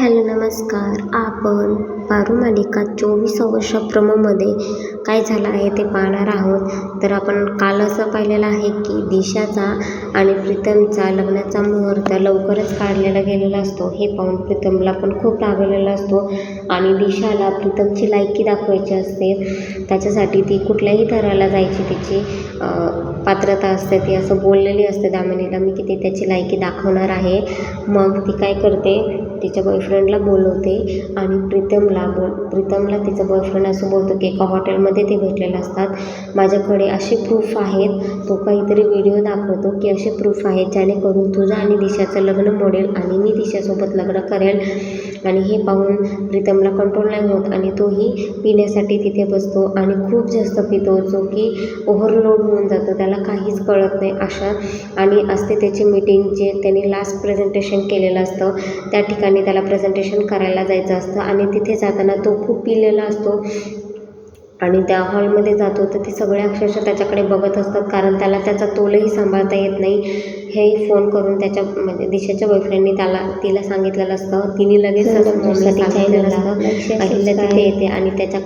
Hello नमस्कार. आपण पारू मालिका चोवीस वर्ष प्रोमोमध्ये काय झालं आहे ते पाहणार आहोत. तर आपण काल असं पाहिलेलं आहे की दिशाचा आणि प्रीतमचा लग्नाचा मुहूर्त लवकरच काढलेला गेलेला असतो. हे पाहून प्रीतमला पण खूप रागवलेला असतो आणि दिशाला प्रीतमची लायकी दाखवायची असते. त्याच्यासाठी ती कुठल्याही थराला जायची तिची पात्रता असते ती असं बोललेली असते दामिनीला मी की ती त्याची लायकी दाखवणार आहे. मग ती काय करते? तिच्या बॉयफ्रेंडला बोलवते आणि प्रीतमला बोल प्रीतमला तिचा बॉयफ्रेंड असं बोलतो की एका हॉटेलमध्ये ते भेटलेले असतात. माझ्याकडे असे प्रूफ आहेत. तो काहीतरी व्हिडिओ दाखवतो की असे प्रूफ आहेत जेणेकरून तुझं आणि दिशाचं लग्न मोडेल आणि मी दिशासोबत लग्न करेल. आणि हे पाहून प्रीतमला कंट्रोल नाही होत आणि तोही पिण्यासाठी तिथे बसतो आणि खूप जास्त पितो जो की ओव्हरलोड होऊन जातो. त्याला काहीच कळत नाही. अशा आणि असते त्याची मीटिंग जे त्याने लास्ट प्रेझेंटेशन केलेलं असतं. त्या ठिकाणी त्याला प्रेझेंटेशन करायला जायचं असतं आणि तिथे जाताना तो खूप पिलेला असतो. आणि त्या हॉलमध्ये जातो तर ते सगळे अक्षरशः त्याच्याकडे बघत असतात कारण त्याला त्याचा तोलही सांभाळता येत नाही. हे फोन करून त्याच्या म्हणजे दिशाच्या बॉयफ्रेंडने त्याला तिला सांगितलेलं असतं. तिने लगेच असं मॉमला सांगितलेलं असतं. अहिल्या तिथे येते आणि त्याच्या